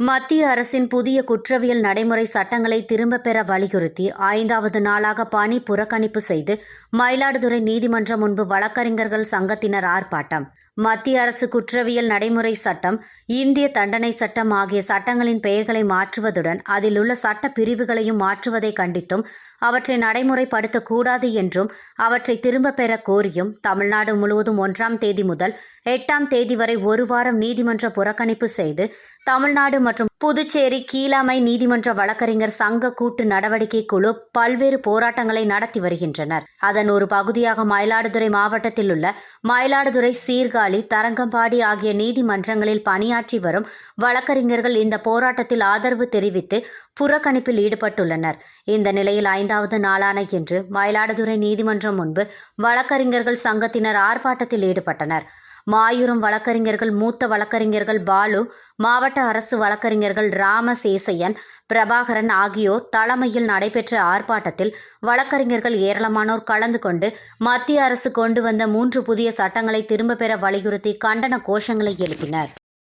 மத்திய அரசின் புதிய குற்றவியல் நடைமுறை சட்டங்களை திரும்பப் பெற வலியுறுத்தி ஐந்தாவது நாளாக பணி புறக்கணிப்பு செய்து மயிலாடுதுறை நீதிமன்றம் முன்பு வழக்கறிஞர்கள் சங்கத்தினர் ஆர்ப்பாட்டம். மத்திய அரசு குற்றவியல் நடைமுறை சட்டம் இந்திய தண்டனை சட்டம் ஆகிய சட்டங்களின் பெயர்களை மாற்றுவதுடன் அதில் உள்ள சட்ட பிரிவுகளையும் மாற்றுவதை கண்டித்தும் அவற்றை நடைமுறைப்படுத்தக்கூடாது என்றும் அவற்றை திரும்பப் பெற கோரியும் தமிழ்நாடு முழுவதும் ஒன்றாம் தேதி முதல் எட்டாம் தேதி வரை ஒரு வாரம் நீதிமன்ற புறக்கணிப்பு செய்து தமிழ்நாடு மற்றும் புதுச்சேரி கீழாமை நீதிமன்ற வழக்கறிஞர் சங்க கூட்டு நடவடிக்கை குழு பல்வேறு போராட்டங்களை நடத்தி வருகின்றனர். அதன் ஒரு பகுதியாக மயிலாடுதுறை மாவட்டத்தில் உள்ள மயிலாடுதுறை சீர்காழி தரங்கம்பாடி ஆகிய நீதிமன்றங்களில் பணியாற்றி வரும் வழக்கறிஞர்கள் இந்த போராட்டத்தில் ஆதரவு தெரிவித்து புறக்கணிப்பில் ஈடுபட்டுள்ளனர். இந்த நிலையில் ஐந்தாவது நாளான இன்று மயிலாடுதுறை நீதிமன்றம் முன்பு வழக்கறிஞர்கள் சங்கத்தினர் ஆர்ப்பாட்டத்தில் ஈடுபட்டனர். மாயூரம் வழக்கறிஞர்கள் மூத்த வழக்கறிஞர்கள் பாலு மாவட்ட அரசு வழக்கறிஞர்கள் ராமசேசையன் பிரபாகரன் ஆகியோர் தலைமையில் நடைபெற்ற ஆர்ப்பாட்டத்தில் வழக்கறிஞர்கள் ஏராளமானோர் கலந்து கொண்டு மத்திய அரசு கொண்டு வந்த மூன்று புதிய சட்டங்களை திரும்பப் பெற வலியுறுத்தி கண்டன கோஷங்களை எழுப்பினர்.